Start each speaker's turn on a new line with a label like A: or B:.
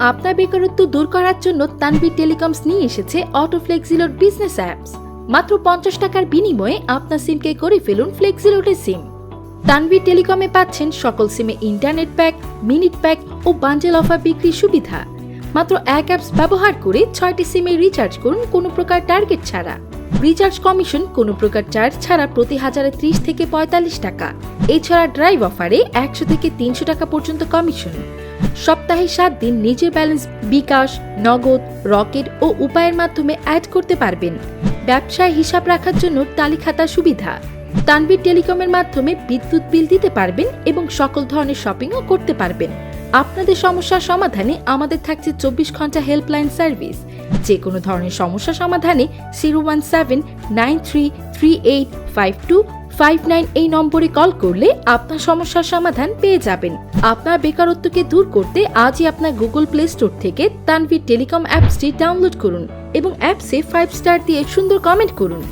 A: আপনার বেকারত্ব দূর করার জন্য তানভীর টেলিকমস নিয়ে এসেছে অটো ফ্লেক্সিলোড বিজনেস অ্যাপস মাত্র পঞ্চাশ টাকার বিনিময়ে আপনার সিমকে করে ফেলুন ফ্লেক্সিলোডের সিম। তানভীর টেলিকমে পাচ্ছেন সকল সিমে ইন্টারনেট প্যাক মিনিট প্যাক ও বান্ডেল অফার বিক্রির সুবিধা। মাত্র এক অ্যাপস ব্যবহার করে ছয়টি সিমে রিচার্জ করুন কোনো প্রকার টার্গেট ছাড়া। রিচার্জ কমিশন কোনো প্রকার চার্জ ছাড়া প্রতি হাজারে ত্রিশ থেকে পঁয়তাল্লিশ টাকা। এছাড়া ড্রাইভ অফারে একশো থেকে তিনশো টাকা পর্যন্ত কমিশন সপ্তাহে সাত দিন নিজের ব্যালেন্স বিকাশ, নগদ, রকেট ও উপায়ের মাধ্যমে অ্যাড করতে পারবেন। ব্যবসায় হিসাব রাখার জন্য তালিখাতা সুবিধা। তানভীর টেলিকমের মাধ্যমে বিদ্যুৎ বিল দিতে পারবেন এবং সকল ধরনের শপিংও করতে পারবেন। আপনাদের সমস্যার সমাধানে আমাদের থাকছে চব্বিশ ঘণ্টা হেল্পলাইন সার্ভিস। যে কোনো ধরনের সমস্যা সমাধানে zero one seven nine three three eight five two five nine এই নম্বরে কল করলে আপনার সমস্যার সমাধান পেয়ে যাবেন। আপনার বেকারত্বকে দূর করতে আজই আপনার গুগল প্লে স্টোর থেকে তানভীর টেলিকম অ্যাপসটি ডাউনলোড করুন এবং অ্যাপসে ফাইভ স্টার দিয়ে সুন্দর কমেন্ট করুন।